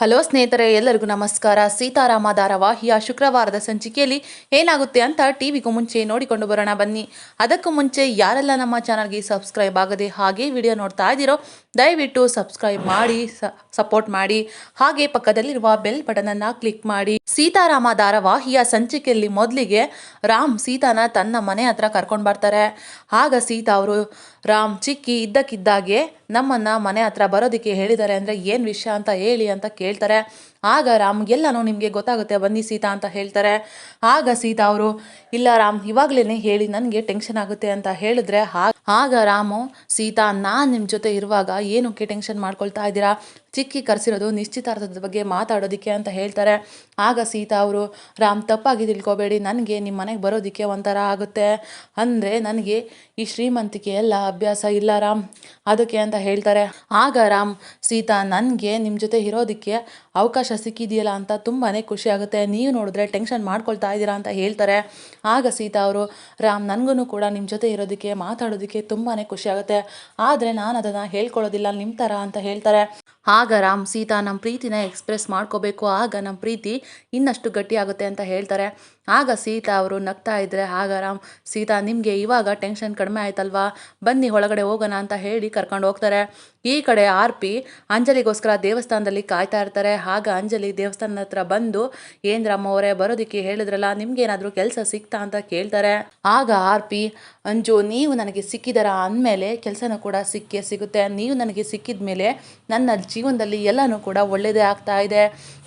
Hello ಸ್ನೇಹಿತರೆ, ಎಲ್ಲರಿಗೂ ನಮಸ್ಕಾರ. ಸೀತಾರಾಮ ಧಾರಾವಾಹಿಯ ಶುಕ್ರವಾರದ ಸಂಚಿಕೆಯಲ್ಲಿ ಏನಾಗುತ್ತೆ ಅಂತ ಟಿವಿಗೂ ಮುಂಚೆ ನೋಡಿಕೊಂಡು ಬರೋಣ ಬನ್ನಿ. ಅದಕ್ಕೂ ಮುಂಚೆ ಯಾರೆಲ್ಲ ನಮ್ಮ ಚಾನಲ್ಗೆ ಸಬ್ಸ್ಕ್ರೈಬ್ ಆಗದೆ ಹಾಗೆ ವಿಡಿಯೋ ನೋಡ್ತಾ ಇದ್ದೀರೋ, ದಯವಿಟ್ಟು ಸಬ್ಸ್ಕ್ರೈಬ್ ಮಾಡಿ ಸಪೋರ್ಟ್ ಮಾಡಿ. ಹಾಗೆ ಪಕ್ಕದಲ್ಲಿರುವ ಬೆಲ್ ಬಟನನ್ನು ಕ್ಲಿಕ್ ಮಾಡಿ. ಸೀತಾರಾಮ ಧಾರಾವಾಹಿಯ ಸಂಚಿಕೆಯಲ್ಲಿ ಮೊದಲಿಗೆ ರಾಮ್ ಸೀತಾನ ತನ್ನ ಮನೆ ಹತ್ರ ಕರ್ಕೊಂಡು ಬರ್ತಾರೆ. ಆಗ ಸೀತಾ ಅವರು ರಾಮ್ ಚಿಕ್ಕಿ ಇದ್ದಕ್ಕಿದ್ದಾಗೆ ನಮ್ಮನ್ನ ಮನೆ ಹತ್ರ ಬರೋದಕ್ಕೆ ಹೇಳಿದ್ದಾರೆ. ಅಂದರೆ ಏನು ವಿಷಯ ಅಂತ ಹೇಳಿ ಅಂತ ಕೇಳ್ತಾರೆ. ಆಗ ರಾಮ್, ಎಲ್ಲನೂ ನಿಮಗೆ ಗೊತ್ತಾಗುತ್ತೆ, ಬನ್ನಿ ಸೀತಾ ಅಂತ ಹೇಳ್ತಾರೆ. ಆಗ ಸೀತಾ ಅವರು, ಇಲ್ಲ ರಾಮ್ ಇವಾಗಲೇ ಹೇಳಿ, ನನಗೆ ಟೆನ್ಷನ್ ಆಗುತ್ತೆ ಅಂತ ಹೇಳಿದ್ರೆ ಆಗ ರಾಮು, ಸೀತಾ, ನಾನು ನಿಮ್ಮ ಜೊತೆ ಇರುವಾಗ ಏನಕ್ಕೆ ಟೆನ್ಷನ್ ಮಾಡ್ಕೊಳ್ತಾ ಇದ್ದೀರಾ? ಚಿಕ್ಕಿ ಕರೆಸಿರೋದು ನಿಶ್ಚಿತಾರ್ಥದ ಬಗ್ಗೆ ಮಾತಾಡೋದಕ್ಕೆ ಅಂತ ಹೇಳ್ತಾರೆ. ಆಗ ಸೀತಾ ಅವರು, ರಾಮ್, ತಪ್ಪಾಗಿ ತಿಳ್ಕೊಬೇಡಿ, ನನಗೆ ನಿಮ್ಮ ಮನೆಗೆ ಬರೋದಕ್ಕೆ ಒಂಥರ ಆಗುತ್ತೆ. ಅಂದರೆ ನನಗೆ ಈ ಶ್ರೀಮಂತಿಕೆ ಎಲ್ಲ ಅಭ್ಯಾಸ ಇಲ್ಲ ರಾಮ್, ಅದಕ್ಕೆ ಅಂತ ಹೇಳ್ತಾರೆ. ಆಗ ರಾಮ್, ಸೀತಾ, ನನಗೆ ನಿಮ್ಮ ಜೊತೆ ಇರೋದಕ್ಕೆ ಅವಕಾಶ ಸಿಕ್ಕಿದೆಯಲ್ಲ ಅಂತ ತುಂಬಾ ಖುಷಿ ಆಗುತ್ತೆ. ನೀವು ನೋಡಿದ್ರೆ ಟೆನ್ಷನ್ ಮಾಡ್ಕೊಳ್ತಾ ಇದ್ದೀರಾ ಅಂತ ಹೇಳ್ತಾರೆ. ಆಗ ಸೀತಾ ಅವರು, ರಾಮ್ ನನಗೂ ಕೂಡ ನಿಮ್ಮ ಜೊತೆ ಇರೋದಕ್ಕೆ, ಮಾತಾಡೋದಕ್ಕೆ ತುಂಬಾ ಖುಷಿ ಆಗುತ್ತೆ. ಆದರೆ ನಾನು ಅದನ್ನು ಹೇಳ್ಕೊಳ್ಳೋದಿಲ್ಲ ನಿಮ್ಮ ಥರ ಅಂತ ಹೇಳ್ತಾರೆ. ಆಗ ರಾಮ್ ಸೀತಾ ನಮ್ಮ ಪ್ರೀತಿನ ಎಕ್ಸ್ಪ್ರೆಸ್ ಮಾಡ್ಕೋಬೇಕು. ಆಗ ನಮ್ಮ ಪ್ರೀತಿ ಇನ್ನಷ್ಟು ಗಟ್ಟಿಯಾಗುತ್ತೆ ಅಂತ ಹೇಳ್ತಾರೆ. ಆಗ ಸೀತಾ ಅವರು ನಗ್ತಾ ಇದ್ದರೆ ಆಗ ರಾಮ್, ಸೀತಾ ನಿಮಗೆ ಇವಾಗ ಟೆನ್ಷನ್ ಕಡಿಮೆ ಆಯ್ತಲ್ವಾ? ಬನ್ನಿ ಒಳಗಡೆ ಹೋಗೋಣ ಅಂತ ಹೇಳಿ ಕರ್ಕೊಂಡು ಹೋಗ್ತಾರೆ. ಈ ಕಡೆ ಆರ್ ಪಿ ಅಂಜಲಿಗೋಸ್ಕರ ದೇವಸ್ಥಾನದಲ್ಲಿ ಕಾಯ್ತಾ ಇರ್ತಾರೆ. ಆಗ ಅಂಜಲಿ ದೇವಸ್ಥಾನದ ಹತ್ರ ಬಂದು ಏನ್ರಮ್ಮ ಅವರೇ, ಬರೋದಕ್ಕೆ ಹೇಳಿದ್ರಲ್ಲ, ನಿಮ್ಗೇನಾದರೂ ಕೆಲಸ ಸಿಕ್ತಾ ಅಂತ ಕೇಳ್ತಾರೆ. ಆಗ ಆರ್ ಪಿ, ಅಂಜು, ನೀವು ನನಗೆ ಸಿಕ್ಕಿದರ ಅಂದಮೇಲೆ ಕೆಲಸನೂ ಕೂಡ ಸಿಕ್ಕೇ ಸಿಗುತ್ತೆ. ನೀವು ನನಗೆ ಸಿಕ್ಕಿದ ಮೇಲೆ ನನ್ನ ಜೀವನದಲ್ಲಿ ಎಲ್ಲನೂ ಕೂಡ ಒಳ್ಳೆಯದೇ ಆಗ್ತಾ ಇದೆ.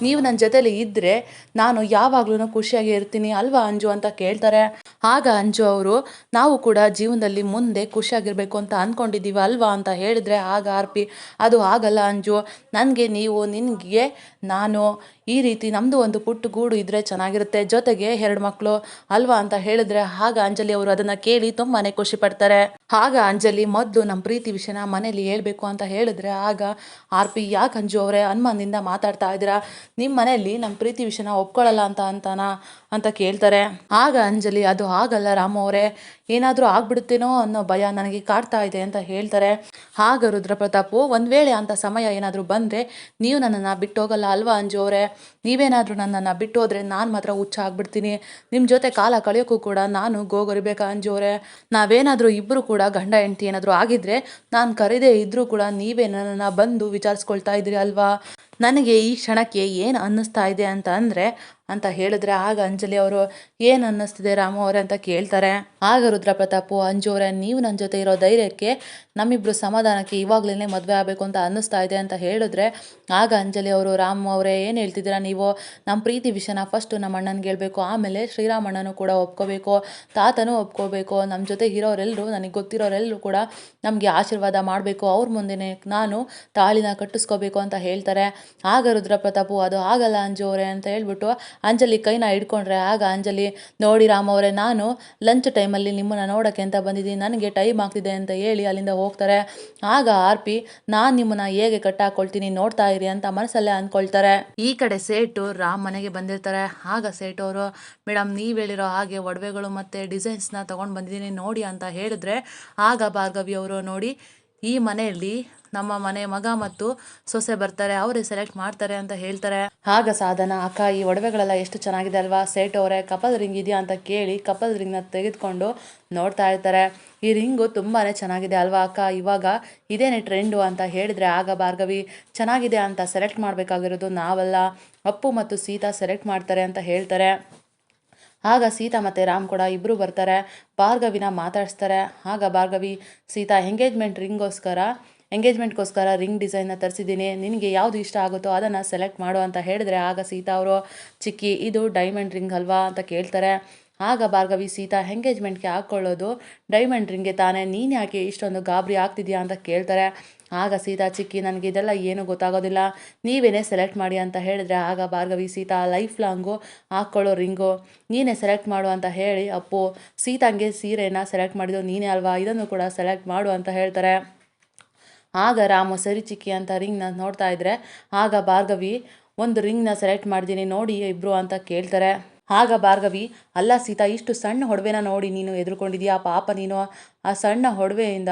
ನೀವು ನನ್ನ ಜೊತೆಲಿ ಇದ್ದರೆ ನಾನು ಯಾವಾಗಲೂ ಖುಷಿಯಾಗಿ ಇರ್ತೀನಿ. ಅಲ್ವಾ ಅಂಜು ಅಂತ ಕೇಳ್ತಾರೆ. ಆಗ ಅಂಜು ಅವರು, ನಾವು ಕೂಡ ಜೀವನದಲ್ಲಿ ಮುಂದೆ ಖುಷಿಯಾಗಿರ್ಬೇಕು ಅಂತ ಅಂದ್ಕೊಂಡಿದ್ದೀವಿ ಅಲ್ವಾ ಅಂತ ಹೇಳಿದ್ರೆ ಆಗ ಆರ್ಪಿ, ಅದು ಆಗಲ್ಲ ಅಂಜು, ನನಗೆ ನೀವು, ನಿನಗೆ ನಾನು ಈ ರೀತಿ ನಮ್ಮದು ಒಂದು ಪುಟ್ಟ ಗೂಡು ಇದ್ದರೆ ಚೆನ್ನಾಗಿರುತ್ತೆ, ಜೊತೆಗೆ ಎರಡು ಮಕ್ಕಳು ಅಲ್ವಾ ಅಂತ ಹೇಳಿದ್ರೆ ಆಗ ಅಂಜಲಿ ಅವರು ಅದನ್ನು ಕೇಳಿ ತುಂಬಾ ಖುಷಿ ಪಡ್ತಾರೆ. ಆಗ ಅಂಜಲಿ ಮೊದಲು ನಮ್ಮ ಪ್ರೀತಿ ವಿಷಯನ ಮನೇಲಿ ಹೇಳ್ಬೇಕು ಅಂತ ಹೇಳಿದ್ರೆ ಆಗ ಆರ್ ಪಿ ಯಾಕೆ ಅಂಜು ಅವರೇ ಅನುಮಾನದಿಂದ ಮಾತಾಡ್ತಾ ಇದ್ದೀರಾ? ನಿಮ್ಮ ಮನೆಯಲ್ಲಿ ನಮ್ಮ ಪ್ರೀತಿ ವಿಷಯನ ಒಪ್ಕೊಳ್ಳಲ್ಲ ಅಂತ ಅಂತಾನ? ಅಂತ ಕೇಳ್ತಾರೆ. ಆಗ ಅಂಜಲಿ, ಅದು ಆಗಲ್ಲ ರಾಮ ಅವರೇ, ಏನಾದರೂ ಆಗ್ಬಿಡುತ್ತೇನೋ ಅನ್ನೋ ಭಯ ನನಗೆ ಕಾಡ್ತಾ ಇದೆ ಅಂತ ಹೇಳ್ತಾರೆ. ಆಗ ರುದ್ರಪ್ರತಾಪು ಒಂದು ವೇಳೆ ಅಂತ ಸಮಯ ಏನಾದರೂ ಬಂದರೆ ನೀವು ನನ್ನನ್ನು ಬಿಟ್ಟು ಹೋಗಲ್ಲ ಅಲ್ವಾ ಅಂಜು ಅವರೇ? ನೀವೇನಾದರೂ ನನ್ನನ್ನು ಬಿಟ್ಟೋದ್ರೆ ನಾನು ಮಾತ್ರ ಹುಚ್ಚ ಆಗ್ಬಿಡ್ತೀನಿ. ನಿಮ್ಮ ಜೊತೆ ಕಾಲ ಕಳೆಯೋಕ್ಕೂ ಕೂಡ ನಾನು ಗೋಗರಿಬೇಕಾ ಅಂಜು ಅವರೇ? ನಾವೇನಾದರೂ ಇಬ್ಬರು ಕೂಡ ಗಂಡ, ಹೆಂಡತಿ ಏನಾದರೂ ಆಗಿದ್ರೆ ನಾನು ಕರೆದೇ ಇದ್ದರೂ ಕೂಡ ನೀವೇ ನನ್ನನ್ನು ಬಂದು ವಿಚಾರಿಸ್ಕೊಳ್ತಾ ಇದ್ದೀರಿ ಅಲ್ವಾ? ನನಗೆ ಈ ಕ್ಷಣಕ್ಕೆ ಏನು ಅನ್ನಿಸ್ತಾ ಇದೆ ಅಂತ ಅಂದರೆ, ಅಂತ ಹೇಳಿದ್ರೆ ಆಗ ಅಂಜಲಿ ಅವರು, ಏನು ಅನ್ನಿಸ್ತಿದೆ ರಾಮು ಅವರೇ? ಅಂತ ಕೇಳ್ತಾರೆ. ಆಗ ರುದ್ರಪ್ರತಾಪು, ಅಂಜು ಅವರೇ, ನೀವು ನನ್ನ ಜೊತೆ ಇರೋ ಧೈರ್ಯಕ್ಕೆ ನಮ್ಮಿಬ್ಬರು ಸಮಾಧಾನಕ್ಕೆ ಇವಾಗಲೇ ಮದುವೆ ಆಗಬೇಕು ಅಂತ ಅನ್ನಿಸ್ತಾ ಇದೆ ಅಂತ ಹೇಳಿದ್ರೆ, ಆಗ ಅಂಜಲಿ ಅವರು, ರಾಮು ಅವರೇ, ಏನು ಹೇಳ್ತಿದ್ದೀರಾ ನೀವು? ನಮ್ಮ ಪ್ರೀತಿ ವಿಷಯನ ಫಸ್ಟು ನಮ್ಮ ಅಣ್ಣನಿಗೆ ಹೇಳಬೇಕು, ಆಮೇಲೆ ಶ್ರೀರಾಮಣ್ಣನೂ ಕೂಡ ಒಪ್ಕೋಬೇಕು, ತಾತನೂ ಒಪ್ಕೋಬೇಕು ನಮ್ಮ ಜೊತೆ ಇರೋರೆಲ್ಲರೂ ನನಗೆ ಗೊತ್ತಿರೋರೆಲ್ಲರೂ ಕೂಡ ನಮಗೆ ಆಶೀರ್ವಾದ ಮಾಡಬೇಕು, ಅವ್ರ ಮುಂದೆನೇ ನಾನು ತಾಳಿನ ಕಟ್ಟಿಸ್ಕೋಬೇಕು ಅಂತ ಹೇಳ್ತಾರೆ. ಆಗ ರುದ್ರಪ್ರತಾಪು, ಅದು ಆಗಲ್ಲ ಅಂಜು ಅವರೇ ಅಂತ ಹೇಳ್ಬಿಟ್ಟು ಅಂಜಲಿ ಕೈನ ಹಿಡ್ಕೊಂಡ್ರೆ, ಆಗ ಅಂಜಲಿ, ನೋಡಿ ರಾಮ್ ಅವರೇ, ನಾನು ಲಂಚ್ ಟೈಮಲ್ಲಿ ನಿಮ್ಮನ್ನು ನೋಡೋಕ್ಕೆ ಅಂತ ಬಂದಿದ್ದೀನಿ. ನನಗೆ ಟೈಮ್ ಆಗ್ತಿದೆ ಅಂತ ಹೇಳಿ ಅಲ್ಲಿಂದ ಹೋಗ್ತಾರೆ. ಆಗ ಆರ್ ಪಿ, ನಾನು ನಿಮ್ಮನ್ನ ಹೇಗೆ ಕಟ್ಟಾಕೊಳ್ತೀನಿ, ನೋಡ್ತಾ ಇರಿ ಅಂತ ಮನಸ್ಸಲ್ಲೇ ಅಂದ್ಕೊಳ್ತಾರೆ ಈ ಕಡೆ ಸೇಟು ರಾಮ್ ಮನೆಗೆ ಬಂದಿರ್ತಾರೆ. ಆಗ ಸೇಟು ಅವರು, ಮೇಡಮ್, ನೀವು ಹೇಳಿರೋ ಹಾಗೆ ಒಡವೆಗಳು ಮತ್ತು ಡಿಸೈನ್ಸ್ನ ತೊಗೊಂಡು ಬಂದಿದ್ದೀನಿ, ನೋಡಿ ಅಂತ ಹೇಳಿದ್ರೆ, ಆಗ ಭಾರ್ಗವಿ ಅವರು, ನೋಡಿ ಈ ಮನೆಯಲ್ಲಿ ನಮ್ಮ ಮನೆ ಮಗ ಮತ್ತು ಸೊಸೆ ಬರ್ತಾರೆ ಅವರೇ ಸೆಲೆಕ್ಟ್ ಮಾಡ್ತಾರೆ ಅಂತ ಹೇಳ್ತಾರೆ. ಆಗ ಸಾಧನ, ಅಕ್ಕ, ಈ ಒಡವೆಗಳೆಲ್ಲ ಎಷ್ಟು ಚೆನ್ನಾಗಿದೆ ಅಲ್ವಾ? ಸೇಟ್ ಅವರೇ, ಕಪಲ್ ರಿಂಗ್ ಇದೆಯಾ ಅಂತ ಕೇಳಿ ಕಪಲ್ ರಿಂಗ್ನ ತೆಗೆದುಕೊಂಡು ನೋಡ್ತಾ ಇರ್ತಾರೆ. ಈ ರಿಂಗು ತುಂಬಾ ಚೆನ್ನಾಗಿದೆ ಅಲ್ವಾ ಅಕ್ಕ? ಇವಾಗ ಇದೇನೆ ಟ್ರೆಂಡು ಅಂತ ಹೇಳಿದ್ರೆ ಆಗ ಭಾರ್ಗವಿ, ಚೆನ್ನಾಗಿದೆ ಅಂತ ಸೆಲೆಕ್ಟ್ ಮಾಡಬೇಕಾಗಿರೋದು ನಾವಲ್ಲ. ಅಪ್ಪು ಮತ್ತು ಸೀತಾ ಸೆಲೆಕ್ಟ್ ಮಾಡ್ತಾರೆ ಅಂತ ಹೇಳ್ತಾರೆ. ಆಗ ಸೀತಾ ಮತ್ತು ರಾಮ್ ಕೂಡ ಇಬ್ಬರು ಬರ್ತಾರೆ. ಭಾರ್ಗವಿನ ಮಾತಾಡಿಸ್ತಾರೆ. ಆಗ ಭಾರ್ಗವಿ, ಸೀತಾ ಎಂಗೇಜ್ಮೆಂಟ್ ರಿಂಗೋಸ್ಕರ ಎಂಗೇಜ್ಮೆಂಟ್ಗೋಸ್ಕರ ರಿಂಗ್ ಡಿಸೈನ್ನ ತರಿಸಿದ್ದೀನಿ. ನಿನಗೆ ಯಾವುದು ಇಷ್ಟ ಆಗುತ್ತೋ ಅದನ್ನು ಸೆಲೆಕ್ಟ್ ಮಾಡು ಅಂತ ಹೇಳಿದ್ರೆ ಆಗ ಸೀತಾ ಅವರು, ಚಿಕ್ಕಿ, ಇದು ಡೈಮಂಡ್ ರಿಂಗ್ ಅಲ್ವಾ? ಅಂತ ಕೇಳ್ತಾರೆ. ಆಗ ಭಾರ್ಗವಿ ಸೀತಾ ಎಂಗೇಜ್ಮೆಂಟ್ಗೆ ಹಾಕ್ಕೊಳ್ಳೋದು ಡೈಮಂಡ್ ರಿಂಗ್ಗೆ ತಾನೇ, ನೀನು ಯಾಕೆ ಇಷ್ಟೊಂದು ಗಾಬರಿ ಆಗ್ತಿದೆಯಾ ಅಂತ ಕೇಳ್ತಾರೆ. ಆಗ ಸೀತಾ, ಚಿಕ್ಕಿ, ನನಗೆ ಇದೆಲ್ಲ ಏನೂ ಗೊತ್ತಾಗೋದಿಲ್ಲ. ನೀವೇನೇ ಸೆಲೆಕ್ಟ್ ಮಾಡಿ ಅಂತ ಹೇಳಿದ್ರೆ ಆಗ ಭಾರ್ಗವಿ ಸೀತಾ ಲೈಫ್ ಲಾಂಗು ಹಾಕ್ಕೊಳ್ಳೋ ರಿಂಗು. ನೀನೇ ಸೆಲೆಕ್ಟ್ ಮಾಡು ಅಂತ ಹೇಳಿ, ಅಪ್ಪು, ಸೀತಾಂಗೆ ಸೀರೆನ ಸೆಲೆಕ್ಟ್ ಮಾಡಿದ್ದು ನೀನೇ ಅಲ್ವಾ? ಇದನ್ನು ಕೂಡ ಸೆಲೆಕ್ಟ್ ಮಾಡು ಅಂತ ಹೇಳ್ತಾರೆ. ಆಗ ರಾಮು, ಸರಿ ಚಿಕ್ಕಿ ಅಂತ ರಿಂಗ್ನ ನೋಡ್ತಾ ಇದ್ರೆ, ಆಗ ಭಾರ್ಗವಿ, ಒಂದು ರಿಂಗ್ನ ಸೆಲೆಕ್ಟ್ ಮಾಡಿದ್ದೀನಿ, ನೋಡಿ ಇಬ್ಬರು ಅಂತ ಕೇಳ್ತಾರೆ. ಆಗ ಭಾರ್ಗವಿ, ಅಲ್ಲ ಸೀತಾ, ಇಷ್ಟು ಸಣ್ಣ ಒಡವೆನ ನೋಡಿ ನೀನು ಎದುರ್ಕೊಂಡಿದ್ಯಾ? ಪಾಪ ನೀನು ಆ ಸಣ್ಣ ಒಡವೆಯಿಂದ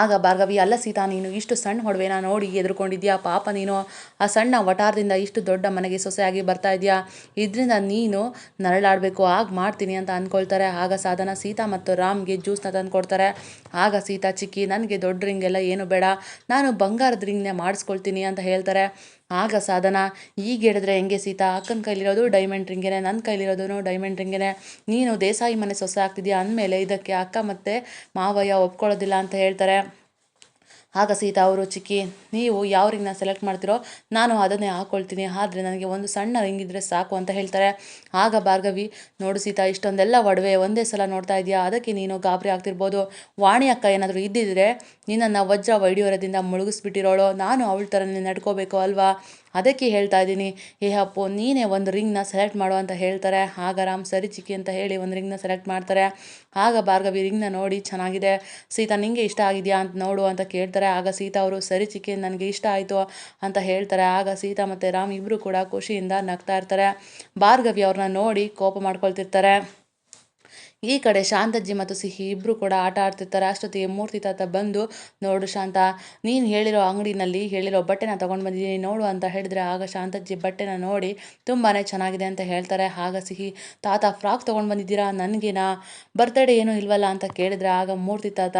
ಆಗ ಭಾರ್ಗವಿ, ಅಲ್ಲ ಸೀತಾ, ನೀನು ಇಷ್ಟು ಸಣ್ಣ ಹೊಡವೆನ ನೋಡಿ ಎದುರುಕೊಂಡಿದ್ಯಾ? ಪಾಪ ನೀನು ಆ ಸಣ್ಣ ವಟಾರದಿಂದ ಇಷ್ಟು ದೊಡ್ಡ ಮನೆಗೆ ಸೊಸೆಯಾಗಿ ಬರ್ತಾ ಇದೆಯಾ? ಇದರಿಂದ ನೀನು ನರಳಾಡಬೇಕು ಆಗ ಮಾಡ್ತೀನಿ ಅಂತ ಅಂದ್ಕೊಳ್ತಾರೆ. ಆಗ ಸಾಧನ, ಸೀತಾ ಮತ್ತು ರಾಮ್ಗೆ ಜ್ಯೂಸ್ನ ತಂದು ಕೊಡ್ತಾರೆ ಆಗ ಸೀತಾ, ಚಿಕ್ಕಿ, ನನಗೆ ದೊಡ್ಡ ರಿಂಗೆಲ್ಲ ಏನು ಬೇಡ, ನಾನು ಬಂಗಾರದ ರಿಂಗ್ನೇ ಮಾಡಿಸ್ಕೊಳ್ತೀನಿ ಅಂತ ಹೇಳ್ತಾರೆ. ಆಗ ಸಾಧನ ಈಗ ಹೇಳಿದ್ರೆ ಹೆಂಗೆ ಸೀತಾ? ಅಕ್ಕನ ಕೈಲಿರೋದು ಡೈಮಂಡ್ ರಿಂಗೇನೆ ನನ್ನ ಕೈಲಿರೋದು ಡೈಮಂಡ್ ರಿಂಗೇನೆ ನೀನು ದೇಸಾಯಿ ಮನೆ ಸೊಸೆ ಆಗ್ತಿದ್ಯಾ? ಅಂದಮೇಲೆ ಇದಕ್ಕೆ ಅಕ್ಕ ಮತ್ತು ಮಾವಯ್ಯ ಒಪ್ಕೊಳ್ಳೋದಿಲ್ಲ ಅಂತ ಹೇಳ್ತಾರೆ. ಆಗ ಸೀತಾ ಅವರು, ಚಿಕ್ಕಿ, ನೀವು ಯಾವ ರಿಂಗ್ನ ಸೆಲೆಕ್ಟ್ ಮಾಡ್ತೀರೋ ನಾನು ಅದನ್ನೇ ಹಾಕ್ಕೊಳ್ತೀನಿ ಆದರೆ ನನಗೆ ಒಂದು ಸಣ್ಣ ರಿಂಗ್ ಇದ್ದರೆ ಸಾಕು ಅಂತ ಹೇಳ್ತಾರೆ. ಆಗ ಭಾರ್ಗವಿ, ನೋಡು ಸೀತಾ, ಇಷ್ಟೊಂದೆಲ್ಲ ಒಡವೆ ಒಂದೇ ಸಲ ನೋಡ್ತಾ ಇದೆಯಾ? ಅದಕ್ಕೆ ನೀನು ಗಾಬರಿ ಆಗ್ತಿರ್ಬೋದು. ವಾಣಿ ಅಕ್ಕ ಏನಾದರೂ ಇದ್ದಿದ್ರೆ ನಿನ್ನನ್ನು ವಜ್ರ ವೈಡಿಯೋರದಿಂದ ಮುಳುಗಿಸ್ಬಿಟ್ಟಿರೋಳು. ನಾನು ಅವಳ ಥರನೇ ನಡ್ಕೋಬೇಕು ಅಲ್ವಾ? ಅದಕ್ಕೆ ಹೇಳ್ತಾ ಇದ್ದೀನಿ, ಏ ಅಪ್ಪು, ನೀನೇ ಒಂದು ರಿಂಗ್ನ ಸೆಲೆಕ್ಟ್ ಮಾಡು ಅಂತ ಹೇಳ್ತಾರೆ. ಆಗ ರಾಮ್ ಸರಿ ಚಿಕ್ಕಿ ಅಂತ ಹೇಳಿ ಒಂದು ರಿಂಗ್ನ ಸೆಲೆಕ್ಟ್ ಮಾಡ್ತಾರೆ. ಆಗ ಭಾರ್ಗವಿ ರಿಂಗ್ನ ನೋಡಿ ಚೆನ್ನಾಗಿದೆ. ಸೀತಾ, ನಿಂಗೆ ಇಷ್ಟ ಆಗಿದೆಯಾ ಅಂತ ನೋಡು ಅಂತ ಕೇಳ್ತಾರೆ. ಆಗ ಸೀತಾ ಅವರು, ಸರಿ ಚಿಕ್ಕಿ, ನನಗೆ ಇಷ್ಟ ಆಯಿತು ಅಂತ ಹೇಳ್ತಾರೆ. ಆಗ ಸೀತಾ ಮತ್ತು ರಾಮ್ ಇಬ್ಬರು ಕೂಡ ಖುಷಿಯಿಂದ ನಗ್ತಾ ಇರ್ತಾರೆ. ಭಾರ್ಗವಿ ಅವ್ರನ್ನ ನೋಡಿ ಕೋಪ ಮಾಡ್ಕೊಳ್ತಿರ್ತಾರೆ. ಈ ಕಡೆ ಶಾಂತಜ್ಜಿ ಮತ್ತು ಸಿಹಿ ಇಬ್ಬರು ಕೂಡ ಆಟ ಆಡ್ತಿರ್ತಾರೆ. ಅಷ್ಟೊತ್ತಿಗೆ ಮೂರ್ತಿ ತಾತ ಬಂದು, ನೋಡು ಶಾಂತ, ನೀನು ಹೇಳಿರೋ ಅಂಗಡಿನಲ್ಲಿ ಹೇಳಿರೋ ಬಟ್ಟೆನ ತೊಗೊಂಡು ಬಂದಿದ್ದೀನಿ, ನೋಡು ಅಂತ ಹೇಳಿದ್ರೆ ಆಗ ಶಾಂತಜ್ಜಿ ಬಟ್ಟೆನ ನೋಡಿ ತುಂಬಾ ಚೆನ್ನಾಗಿದೆ ಅಂತ ಹೇಳ್ತಾರೆ. ಆಗ ಸಿಹಿ, ತಾತ, ಫ್ರಾಕ್ ತೊಗೊಂಡು ಬಂದಿದ್ದೀರಾ? ನನಗೇನಾ? ಬರ್ತ್ಡೇ ಏನೂ ಇಲ್ವಲ್ಲ ಅಂತ ಕೇಳಿದ್ರೆ ಆಗ ಮೂರ್ತಿ ತಾತ,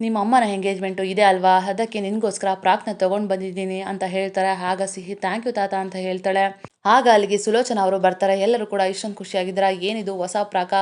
ನಿಮ್ಮ ಅಮ್ಮನ ಎಂಗೇಜ್ಮೆಂಟು ಇದೆ ಅಲ್ವಾ? ಅದಕ್ಕೆ ನಿನಗೋಸ್ಕರ ಪ್ರಾಕ್ನ ತೊಗೊಂಡು ಬಂದಿದ್ದೀನಿ ಅಂತ ಹೇಳ್ತಾರೆ. ಆಗ ಸಿಹಿ ಥ್ಯಾಂಕ್ ಯು ತಾತ ಅಂತ ಹೇಳ್ತಾಳೆ. ಆಗ ಅಲ್ಲಿಗೆ ಸುಲೋಚನ ಅವರು ಬರ್ತಾರೆ. ಎಲ್ಲರೂ ಕೂಡ ಇಷ್ಟೊಂದು ಖುಷಿಯಾಗಿದ್ದಾರೆ. ಏನಿದು ಹೊಸ ಪ್ರಾಕ,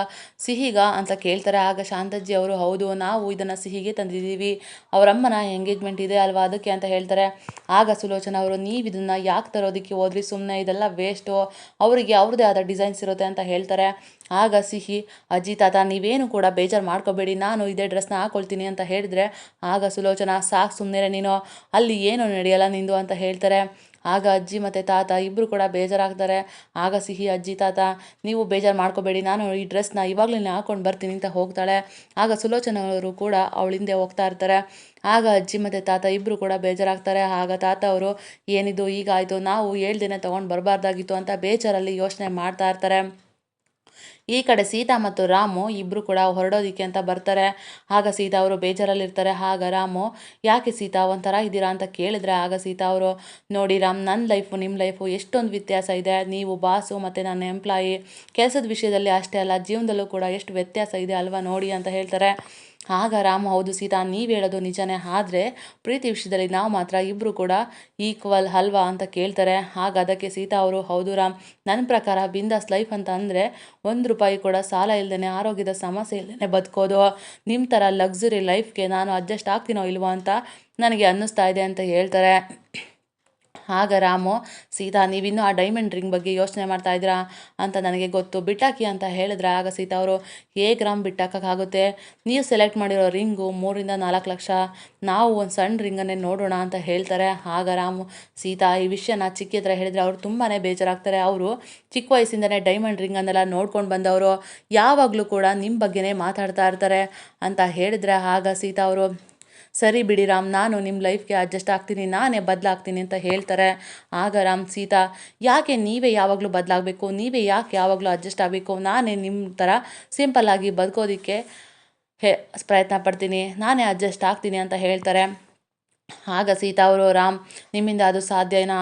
ಸಿಹಿಗ ಅಂತ ಕೇಳ್ತಾರೆ. ಆಗ ಶಾಂತಜ್ಜಿ ಅವರು, ಹೌದು, ನಾವು ಇದನ್ನು ಸಿಹಿಗೆ ತಂದಿದ್ದೀವಿ. ಅವರಮ್ಮನ ಎಂಗೇಜ್ಮೆಂಟ್ ಇದೆ ಅಲ್ವಾ ಅದಕ್ಕೆ ಅಂತ ಹೇಳ್ತಾರೆ. ಆಗ ಸುಲೋಚನ ಅವರು, ನೀವು ಇದನ್ನು ಯಾಕೆ ತರೋದಕ್ಕೆ ಹೋದ್ರಿ? ಸುಮ್ಮನೆ ಇದೆಲ್ಲ ವೇಸ್ಟು ಅವರಿಗೆ ಅವ್ರದ್ದೇ ಆದ ಡಿಸೈನ್ಸ್ ಇರುತ್ತೆ ಅಂತ ಹೇಳ್ತಾರೆ. ಆಗ ಸಿಹಿ, ಅಜ್ಜಿ, ತಾತ, ನೀವೇನು ಕೂಡ ಬೇಜಾರು ಮಾಡ್ಕೋಬೇಡಿ. ನಾನು ಇದೇ ಡ್ರೆಸ್ನ ಹಾಕೊಳ್ತೀನಿ ಅಂತ ಹೇಳಿದ್ರೆ, ಆಗ ಸುಲೋಚನ, ಸಾಕು ಸುಮ್ಮನೆ ನೀನು. ಅಲ್ಲಿ ಏನು ನಡೆಯಲ್ಲ ನಿಂದು ಅಂತ ಹೇಳ್ತಾರೆ. ಆಗ ಅಜ್ಜಿ ಮತ್ತು ತಾತ ಇಬ್ಬರು ಕೂಡ ಬೇಜಾರಾಗ್ತಾರೆ. ಆಗ ಸಿಹಿ, ಅಜ್ಜಿ, ತಾತ, ನೀವು ಬೇಜಾರು ಮಾಡ್ಕೋಬೇಡಿ, ನಾನು ಈ ಡ್ರೆಸ್ನ ಇವಾಗಲೇ ಹಾಕೊಂಡು ಬರ್ತೀನಿ ಅಂತ ಹೋಗ್ತಾಳೆ. ಆಗ ಸುಲೋಚನ ಅವರು ಕೂಡ ಅವಳ ಹಿಂದೆ ಹೋಗ್ತಾ ಇರ್ತಾರೆ. ಆಗ ಅಜ್ಜಿ ಮತ್ತು ತಾತ ಇಬ್ಬರು ಕೂಡ ಬೇಜಾರಾಗ್ತಾರೆ. ಆಗ ತಾತ ಅವರು, ಏನಿದು, ಈಗ ಆಯಿತು, ನಾವು ಹೇಳ್ದೇನೆ ತೊಗೊಂಡು ಬರಬಾರ್ದಾಗಿತ್ತು ಅಂತ ಬೇಜಾರಲ್ಲಿ ಯೋಚನೆ ಮಾಡ್ತಾ ಇರ್ತಾರೆ. ಈ ಕಡೆ ಸೀತಾ ಮತ್ತು ರಾಮು ಇಬ್ಬರು ಕೂಡ ಹೊರಡೋದಿಕ್ಕೆ ಅಂತ ಬರ್ತಾರೆ. ಆಗ ಸೀತಾ ಅವರು ಬೇಜಾರಲ್ಲಿರ್ತಾರೆ. ಆಗ ರಾಮು, ಯಾಕೆ ಸೀತಾ, ಒಂಥರ ಇದ್ದೀರಾ ಅಂತ ಕೇಳಿದ್ರೆ ಆಗ ಸೀತಾ ಅವರು, ನೋಡಿ ರಾಮ್ ನನ್ನ ಲೈಫು ನಿಮ್ಮ ಲೈಫು ಎಷ್ಟೊಂದು ವ್ಯತ್ಯಾಸ ಇದೆ. ನೀವು ಬಾಸು ಮತ್ತು ನನ್ನ ಎಂಪ್ಲಾಯಿ ಕೆಲಸದ ವಿಷಯದಲ್ಲಿ ಅಷ್ಟೇ ಅಲ್ಲ, ಜೀವನದಲ್ಲೂ ಕೂಡ ಎಷ್ಟು ವ್ಯತ್ಯಾಸ ಇದೆ ಅಲ್ವಾ ನೋಡಿ ಅಂತ ಹೇಳ್ತಾರೆ. ಆಗ ರಾಮ, ಹೌದು ಸೀತಾ, ನೀವು ಹೇಳೋದು ನಿಜನೇ, ಆದರೆ ಪ್ರೀತಿ ವಿಷಯದಲ್ಲಿ ನಾವು ಮಾತ್ರ ಇಬ್ಬರು ಕೂಡ ಈಕ್ವಲ್ ಅಲ್ವಾ ಅಂತ ಕೇಳ್ತಾರೆ. ಆಗ ಅದಕ್ಕೆ ಸೀತಾ ಅವರು, ಹೌದು ರಾಮ್ ನನ್ನ ಪ್ರಕಾರ ಬಿಂದಾಸ್ ಲೈಫ್ ಅಂತ ಅಂದರೆ ಒಂದು ರೂಪಾಯಿ ಕೂಡ ಸಾಲ ಇಲ್ಲದೇ ಆರೋಗ್ಯದ ಸಮಸ್ಯೆ ಇಲ್ಲದೇ ಬದುಕೋದು. ನಿಮ್ಮ ಥರ ಲಕ್ಸುರಿ ಲೈಫ್ಗೆ ನಾನು ಅಡ್ಜಸ್ಟ್ ಆಗ್ತೀನೋ ಇಲ್ವೋ ಅಂತ ನನಗೆ ಅನ್ನಿಸ್ತಾ ಇದೆ ಅಂತ ಹೇಳ್ತಾರೆ. ಆಗ ರಾಮು, ಸೀತಾ, ನೀವಿನ್ನೂ ಆ ಡೈಮಂಡ್ ರಿಂಗ್ ಬಗ್ಗೆ ಯೋಚನೆ ಮಾಡ್ತಾ ಇದ್ದೀರಾ ಅಂತ ನನಗೆ ಗೊತ್ತು. ಬಿಟ್ಟಾಕಿ ಅಂತ ಹೇಳಿದ್ರೆ ಆಗ ಸೀತಾ ಅವರು, ಹೇಗೆ ರಾಮ್ ಬಿಟ್ಟಾಕಾಗುತ್ತೆ ನೀವು ಸೆಲೆಕ್ಟ್ ಮಾಡಿರೋ ರಿಂಗು ಮೂರಿಂದ ನಾಲ್ಕು ಲಕ್ಷ. ನಾವು ಒಂದು ಸಣ್ಣ ರಿಂಗನ್ನೇ ನೋಡೋಣ ಅಂತ ಹೇಳ್ತಾರೆ. ಆಗ ರಾಮು, ಸೀತಾ ಈ ವಿಷಯನ ಚಿಕ್ಕಿ ಹತ್ರ ಹೇಳಿದರೆ ಅವರು ತುಂಬಾ ಬೇಜಾರಾಗ್ತಾರೆ. ಅವರು ಚಿಕ್ಕ ವಯಸ್ಸಿಂದನೇ ಡೈಮಂಡ್ ರಿಂಗನ್ನೆಲ್ಲ ನೋಡ್ಕೊಂಡು ಬಂದವರು. ಯಾವಾಗಲೂ ಕೂಡ ನಿಮ್ಮ ಬಗ್ಗೆನೇ ಮಾತಾಡ್ತಾ ಇರ್ತಾರೆ ಅಂತ ಹೇಳಿದ್ರೆ ಆಗ ಸೀತಾ ಅವರು ಸರಿ ಬಿಡಿ ರಾಮ್, ನಾನು ನಿಮ್ಮ ಲೈಫ್ಗೆ ಅಡ್ಜಸ್ಟ್ ಆಗ್ತೀನಿ, ನಾನೇ ಬದಲಾಗ್ತೀನಿ ಅಂತ ಹೇಳ್ತಾರೆ. ಆಗ ರಾಮ್, ಸೀತಾ, ಯಾಕೆ ನೀವೇ ಯಾವಾಗಲೂ ಬದಲಾಗಬೇಕು? ನೀವೇ ಯಾಕೆ ಯಾವಾಗಲೂ ಅಡ್ಜಸ್ಟ್ ಆಗಬೇಕು? ನಾನೇ ನಿಮ್ಮ ಥರ ಸಿಂಪಲ್ಲಾಗಿ ಬದುಕೋದಕ್ಕೆ ಹೇ, ಪ್ರಯತ್ನ ಪಡ್ತೀನಿ. ನಾನೇ ಅಡ್ಜಸ್ಟ್ ಆಗ್ತೀನಿ ಅಂತ ಹೇಳ್ತಾರೆ. ಆಗ ಸೀತಾ ಅವರು, ರಾಮ್, ನಿಮ್ಮಿಂದ ಅದು ಸಾಧ್ಯನಾ?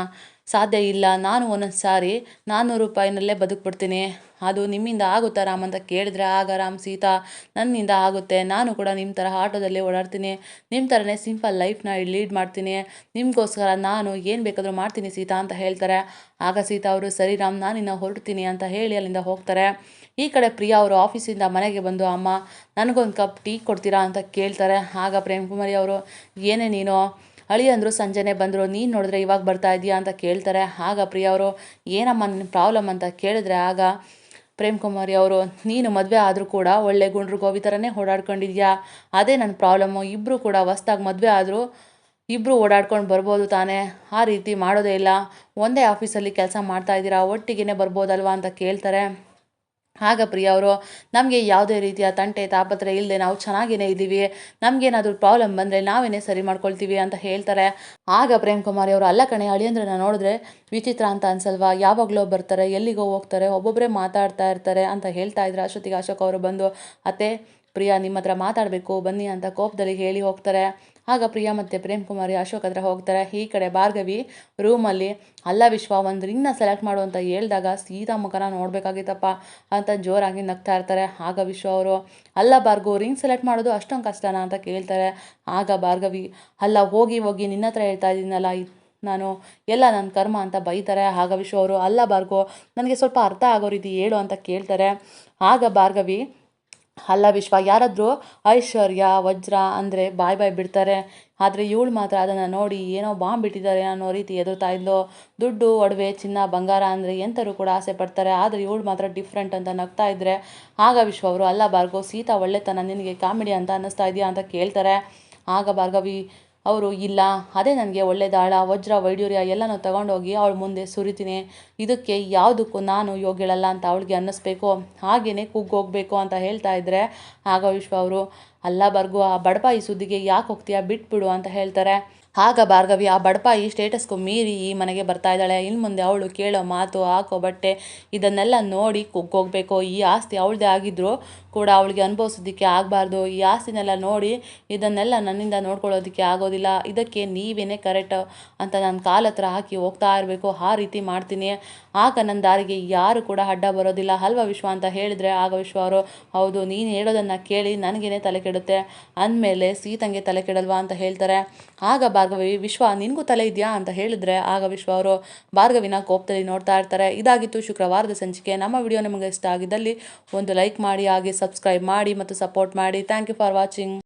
ಸಾಧ್ಯ ಇಲ್ಲ, ನಾನು ಒಂದೊಂದು ಸಾರಿ ನಾನ್ನೂರು ರೂಪಾಯಿನಲ್ಲೇ ಬದುಕ್ಬಿಡ್ತೀನಿ. ಅದು ನಿಮ್ಮಿಂದ ಆಗುತ್ತಾ ರಾಮ್ ಅಂತ ಕೇಳಿದ್ರೆ, ಆಗ ರಾಮ್, ಸೀತಾ, ನನ್ನಿಂದ ಆಗುತ್ತೆ. ನಾನು ಕೂಡ ನಿಮ್ಮ ಥರ ಆಟೋದಲ್ಲಿ ಓಡಾಡ್ತೀನಿ. ನಿಮ್ಮ ಥರನೇ ಸಿಂಪಲ್ ಲೈಫ್ನ ಲೀಡ್ ಮಾಡ್ತೀನಿ. ನಿಮಗೋಸ್ಕರ ನಾನು ಏನು ಬೇಕಾದರೂ ಮಾಡ್ತೀನಿ ಸೀತಾ ಅಂತ ಹೇಳ್ತಾರೆ. ಆಗ ಸೀತಾ ಅವರು, ಸರಿ ರಾಮ್, ನಾನಿನ್ನ ಹೊರಡ್ತೀನಿ ಅಂತ ಹೇಳಿ ಅಲ್ಲಿಂದ ಹೋಗ್ತಾರೆ. ಈ ಕಡೆ ಪ್ರಿಯಾ ಅವರು ಆಫೀಸಿಂದ ಮನೆಗೆ ಬಂದು, ಅಮ್ಮ, ನನಗೊಂದು ಕಪ್ ಟೀ ಕೊಡ್ತೀರಾ? ಅಂತ ಕೇಳ್ತಾರೆ. ಆಗ ಪ್ರೇಮ್ ಕುಮಾರಿ ಅವರು, ಏನೇ ನೀನು ಅಳಿಯಂದ್ರು ಸಂಜೆನೆ ಬಂದರು, ನೀನು ನೋಡಿದ್ರೆ ಇವಾಗ ಬರ್ತಾ ಇದೆಯಾ ಅಂತ ಕೇಳ್ತಾರೆ. ಆಗ ಪ್ರಿಯ ಅವರು, ಏನಮ್ಮ ನಿನ್ನ ಪ್ರಾಬ್ಲಮ್ ಅಂತ ಕೇಳಿದ್ರೆ ಆಗ ಪ್ರೇಮ್ ಕುಮಾರಿ ಅವರು, ನೀನು ಮದುವೆ ಆದರೂ ಕೂಡ ಒಳ್ಳೆ ಗುಂಡ್ರು ಗೋವಿ ಥರನೇ ಓಡಾಡ್ಕೊಂಡಿದ್ಯಾ? ಅದೇ ನನ್ನ ಪ್ರಾಬ್ಲಮ್ಮು ಇಬ್ಬರು ಕೂಡ ಹೊಸ್ದಾಗಿ ಮದುವೆ ಆದರೂ ಇಬ್ಬರು ಓಡಾಡ್ಕೊಂಡು ಬರ್ಬೋದು ತಾನೇ? ಆ ರೀತಿ ಮಾಡೋದೇ ಇಲ್ಲ. ಒಂದೇ ಆಫೀಸಲ್ಲಿ ಕೆಲಸ ಮಾಡ್ತಾ ಇದ್ದೀರಾ? ಒಟ್ಟಿಗೆ ಬರ್ಬೋದಲ್ವಾ? ಅಂತ ಕೇಳ್ತಾರೆ. ಆಗ ಪ್ರಿಯ ಅವರು, ನಮಗೆ ಯಾವುದೇ ರೀತಿಯ ತಂಟೆ ತಾಪತ್ರೆ ಇಲ್ಲದೆ ನಾವು ಚೆನ್ನಾಗೇ ಇದ್ದೀವಿ, ನಮಗೇನಾದರೂ ಪ್ರಾಬ್ಲಮ್ ಬಂದರೆ ನಾವೇನೇ ಸರಿ ಮಾಡ್ಕೊಳ್ತೀವಿ ಅಂತ ಹೇಳ್ತಾರೆ. ಆಗ ಪ್ರೇಮ್ ಕುಮಾರಿ ಅವರು, ಅಲ್ಲ ಕಣೆ, ಅಳಿಯಂದ್ರನ್ನ ನೋಡಿದ್ರೆ ವಿಚಿತ್ರ ಅಂತ ಅನ್ಸಲ್ವಾ? ಯಾವಾಗಲೋ ಬರ್ತಾರೆ, ಎಲ್ಲಿಗೋ ಹೋಗ್ತಾರೆ ಒಬ್ಬೊಬ್ಬರೇ ಮಾತಾಡ್ತಾ ಇರ್ತಾರೆ ಅಂತ ಹೇಳ್ತಾ ಇದ್ರೆ ಅಶ್ವತಿಗೆ ಅಶೋಕ್ ಅವರು ಬಂದು, ಅತ್ತೆ, ಪ್ರಿಯಾ ನಿಮ್ಮ ಹತ್ರ ಮಾತಾಡಬೇಕು, ಬನ್ನಿ ಅಂತ ಕೋಪದಲ್ಲಿ ಹೇಳಿ ಹೋಗ್ತಾರೆ. ಆಗ ಪ್ರಿಯಾ ಮತ್ತು ಪ್ರೇಮ್ ಕುಮಾರಿ ಅಶೋಕ್ ಹತ್ರ ಹೋಗ್ತಾರೆ. ಈ ಕಡೆ ಭಾರ್ಗವಿ ರೂಮಲ್ಲಿ ಅಲ್ಲ ವಿಶ್ವ ಒಂದು ರಿಂಗ್ನ ಸೆಲೆಕ್ಟ್ ಮಾಡು ಅಂತ ಹೇಳಿದಾಗ ಸೀತಾ ಮುಖನ ನೋಡಬೇಕಾಗಿತ್ತಪ್ಪ ಅಂತ ಜೋರಾಗಿ ನಗ್ತಾ ಇರ್ತಾರೆ. ಆಗ ವಿಶ್ವ ಅವರು, ಅಲ್ಲ ರಿಂಗ್ ಸೆಲೆಕ್ಟ್ ಮಾಡೋದು ಅಷ್ಟೊಂದು ಕಷ್ಟನಾ? ಅಂತ ಕೇಳ್ತಾರೆ. ಆಗ ಭಾರ್ಗವಿ, ಅಲ್ಲ, ಹೋಗಿ ಹೋಗಿ ನಿನ್ನ ಹತ್ರ ಹೇಳ್ತಾ ಇದ್ದೀನಲ್ಲ ನಾನು ಎಲ್ಲ ನನ್ನ ಕರ್ಮ ಅಂತ ಬೈತಾರೆ. ಆಗ ವಿಶ್ವ ಅವರು, ಅಲ್ಲ ಭಾರ್ಗವ್, ನನಗೆ ಸ್ವಲ್ಪ ಅರ್ಥ ಆಗೋ ರೀತಿ ಹೇಳು ಅಂತ ಕೇಳ್ತಾರೆ. ಆಗ ಭಾರ್ಗವಿ ಅಲ್ಲ ವಿಶ್ವ, ಯಾರಾದರೂ ಐಶ್ವರ್ಯ, ವಜ್ರ ಅಂದರೆ ಬಾಯ್ ಬಾಯ್ ಬಿಡ್ತಾರೆ. ಆದರೆ ಇವಳು ಮಾತ್ರ ಅದನ್ನು ನೋಡಿ ಏನೋ ಬಾಂಬ್ ಬಿಟ್ಟಿದ್ದಾರೆ ಅನ್ನೋ ರೀತಿ ಎದುರ್ತಾ ಇದ್ಲು. ದುಡ್ಡು, ಒಡವೆ, ಚಿನ್ನ, ಬಂಗಾರ ಅಂದರೆ ಎಂಥರೂ ಕೂಡ ಆಸೆ ಪಡ್ತಾರೆ. ಆದರೆ ಇವಳು ಮಾತ್ರ ಡಿಫ್ರೆಂಟ್ ಅಂತ ನಗ್ತಾ ಇದ್ದರೆ ಆಗ ವಿಶ್ವ ಅವರು, ಅಲ್ಲ ಭಾರ್ಗವ್, ಸೀತಾ ಒಳ್ಳೆತನ, ನಿನಗೆ ಕಾಮಿಡಿ ಅಂತ ಅನ್ನಿಸ್ತಾ ಇದೆಯಾ? ಅಂತ ಕೇಳ್ತಾರೆ. ಆಗ ಭಾರ್ಗವಿ ಅವರು, ಇಲ್ಲ, ಅದೇ ನನಗೆ ಒಳ್ಳೆ ದಾಳ, ವಜ್ರ ವೈಡೂರ್ಯ ಎಲ್ಲನೂ ತಗೊಂಡೋಗಿ ಅವಳ ಮುಂದೆ ಸುರಿತೀನಿ. ಇದಕ್ಕೆ ಯಾವುದಕ್ಕೂ ನಾನು ಯೋಗ್ಯಳಲ್ಲ ಅಂತ ಅವಳಿಗೆ ಅನ್ನಿಸ್ಬೇಕು. ಹಾಗೆಯೇ ಕುಗ್ಗೋಗ್ಬೇಕು ಅಂತ ಹೇಳ್ತಾ ಇದ್ದರೆ ಆಗ ವಿಶ್ವ ಅವರು, ಅಲ್ಲ ಬರ್ಗು, ಆ ಬಡಪಾಯಿ ಸುದ್ದಿಗೆ ಯಾಕೆ ಹೋಗ್ತೀಯಾ? ಬಿಟ್ಬಿಡು ಅಂತ ಹೇಳ್ತಾರೆ. ಆಗ ಭಾರ್ಗವಿ, ಆ ಬಡಪಾಯಿ ಸ್ಟೇಟಸ್ಗೂ ಮೀರಿ ಈ ಮನೆಗೆ ಬರ್ತಾ ಇದ್ದಾಳೆ. ಇನ್ನು ಮುಂದೆ ಅವಳು ಕೇಳೋ ಮಾತು, ಹಾಕೋ ಬಟ್ಟೆ, ಇದನ್ನೆಲ್ಲ ನೋಡಿ ಕುಗ್ಗೋಗ್ಬೇಕು. ಈ ಆಸ್ತಿ ಅವಳದೇ ಆಗಿದ್ರು ಕೂಡ ಅವಳಿಗೆ ಅನುಭವಿಸೋದಕ್ಕೆ ಆಗಬಾರ್ದು. ಈ ಆಸ್ತಿನೆಲ್ಲ ನೋಡಿ ಇದನ್ನೆಲ್ಲ ನನ್ನಿಂದ ನೋಡ್ಕೊಳ್ಳೋದಕ್ಕೆ ಆಗೋದಿಲ್ಲ. ಇದಕ್ಕೆ ನೀವೇನೇ ಕರೆಕ್ಟ್ ಅಂತ ನಾನು ಕಾಲ ಹತ್ರ ಹಾಕಿ ಹೋಗ್ತಾ ಇರಬೇಕು. ಆ ರೀತಿ ಮಾಡ್ತೀನಿ. ಆಗ ನನ್ನ ದಾರಿಗೆ ಯಾರು ಕೂಡ ಅಡ್ಡ ಬರೋದಿಲ್ಲ. ಅಲ್ವಾ ವಿಶ್ವ ಅಂತ ಹೇಳಿದ್ರೆ ಆಗ ವಿಶ್ವ ಅವರು, ಹೌದು, ನೀನು ಹೇಳೋದನ್ನು ಕೇಳಿ ನನಗೇನೆ ತಲೆ ಕೆಡುತ್ತೆ. ಅಂದಮೇಲೆ ಸೀತಂಗೆ ತಲೆ ಕೆಡಲ್ವಾ? ಅಂತ ಹೇಳ್ತಾರೆ. ಆಗ ಭಾರ್ಗವಿ, ವಿಶ್ವ, ನಿನಗೂ ತಲೆ ಇದೆಯಾ? ಅಂತ ಹೇಳಿದ್ರೆ ಆಗ ವಿಶ್ವ ಅವರು, ಭಾರ್ಗವಿನ ಕೋಪದಲ್ಲಿ ನೋಡ್ತಾ ಇರ್ತಾರೆ. ಇದಾಗಿತ್ತು ಶುಕ್ರವಾರದ ಸಂಚಿಕೆ. ನಮ್ಮ ವಿಡಿಯೋ ನಿಮಗೆ ಇಷ್ಟ ಆಗಿದ್ದಲ್ಲಿ ಒಂದು ಲೈಕ್ ಮಾಡಿ, ಹಾಗೆ ಸಬ್ಸ್ಕ್ರೈಬ್ ಮಾಡಿ ಮತ್ತು ಸಪೋರ್ಟ್ ಮಾಡಿ. Thank you for watching